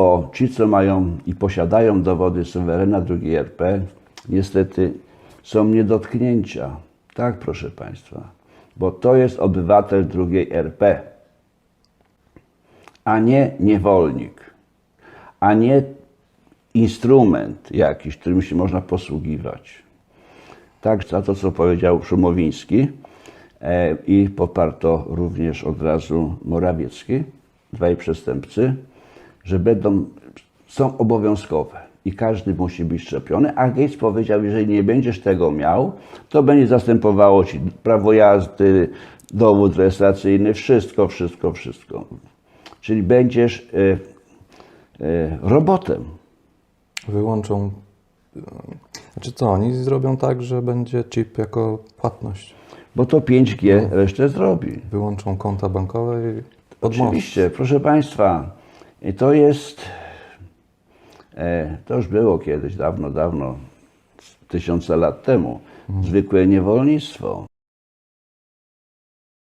O, ci, co mają i posiadają dowody suwerena II RP, niestety są nie dotknięcia. Tak, proszę Państwa, bo to jest obywatel II RP, a nie niewolnik, a nie instrument jakiś, którym się można posługiwać. Tak, za to, co powiedział Szumowiński e, i poparto również od razu Morawiecki, dwaj przestępcy, że będą, są obowiązkowe i każdy musi być szczepiony, a Gates powiedział, jeżeli nie będziesz tego miał, to będzie zastępowało ci prawo jazdy, dowód rejestracyjny, wszystko, wszystko, wszystko. Czyli będziesz e, e, robotem. Wyłączą. e, Znaczy co, oni zrobią tak, że będzie chip jako płatność. Bo to 5G resztę zrobi. Wyłączą konta bankowe i odmową. Oczywiście, proszę Państwa, i to jest, e, to już było kiedyś, dawno, dawno, tysiące lat temu, zwykłe niewolnictwo.